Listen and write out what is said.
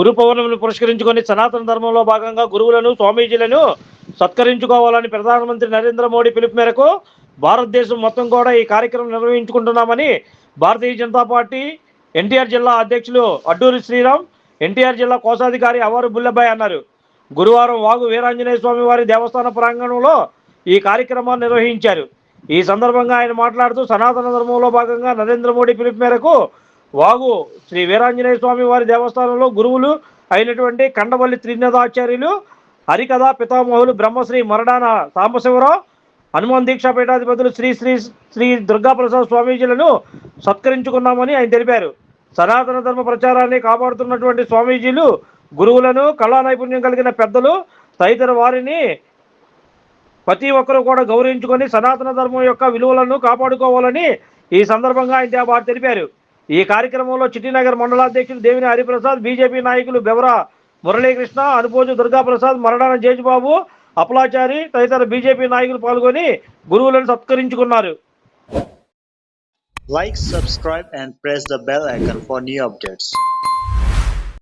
గురు పౌర్ణమిని పురస్కరించుకొని సనాతన ధర్మంలో భాగంగా గురువులను స్వామీజీలను సత్కరించుకోవాలని ప్రధానమంత్రి నరేంద్ర మోడీ పిలుపు మేరకు భారతదేశం మొత్తం కూడా ఈ కార్యక్రమం నిర్వహించుకుంటున్నామని భారతీయ జనతా పార్టీ ఎన్టీఆర్ జిల్లా అధ్యక్షులు అడ్డూరి శ్రీరామ్ ఎన్టీఆర్ జిల్లా కోశాధికారి అవారు బుల్లభాయ్ అన్నారు. గురువారం వాగు వీరాంజనేయ స్వామి వారి దేవస్థాన ప్రాంగణంలో ఈ కార్యక్రమాన్ని నిర్వహించారు. ఈ సందర్భంగా ఆయన మాట్లాడుతూ సనాతన ధర్మంలో భాగంగా నరేంద్ర మోడీ పిలుపు మేరకు వాగు శ్రీ వీరాంజనేయ స్వామి వారి దేవస్థానంలో గురువులు అయినటువంటి కండవల్లి త్రినాథాచార్యులు హరికథ పితామహులు బ్రహ్మశ్రీ మరడాన సాంబశివరావు హనుమాన్ దీక్షా పీఠాధిపతులు శ్రీ శ్రీ శ్రీ దుర్గాప్రసాద్ స్వామీజీలను సత్కరించుకున్నామని ఆయన తెలిపారు. సనాతన ధర్మ ప్రచారాన్ని కాపాడుతున్నటువంటి స్వామీజీలు గురువులను కళా నైపుణ్యం కలిగిన పెద్దలు తదితర వారిని ప్రతి ఒక్కరూ కూడా గౌరవించుకొని సనాతన ధర్మం యొక్క విలువలను కాపాడుకోవాలని ఈ సందర్భంగా ఆయన తెలిపారు. ఈ కార్యక్రమంలో చిట్టినగర్ మండలాధ్యక్షులు దేవిని హరిప్రసాద్ బీజేపీ నాయకులు బెవరా మురళీకృష్ణ అనుపోజు దుర్గాప్రసాద్ మరణాన జేజుబాబు అప్లాచారి తదితర బీజేపీ నాయకులు పాల్గొని గురువులను సత్కరించుకున్నారు. Like subscribe and press the bell icon for new updates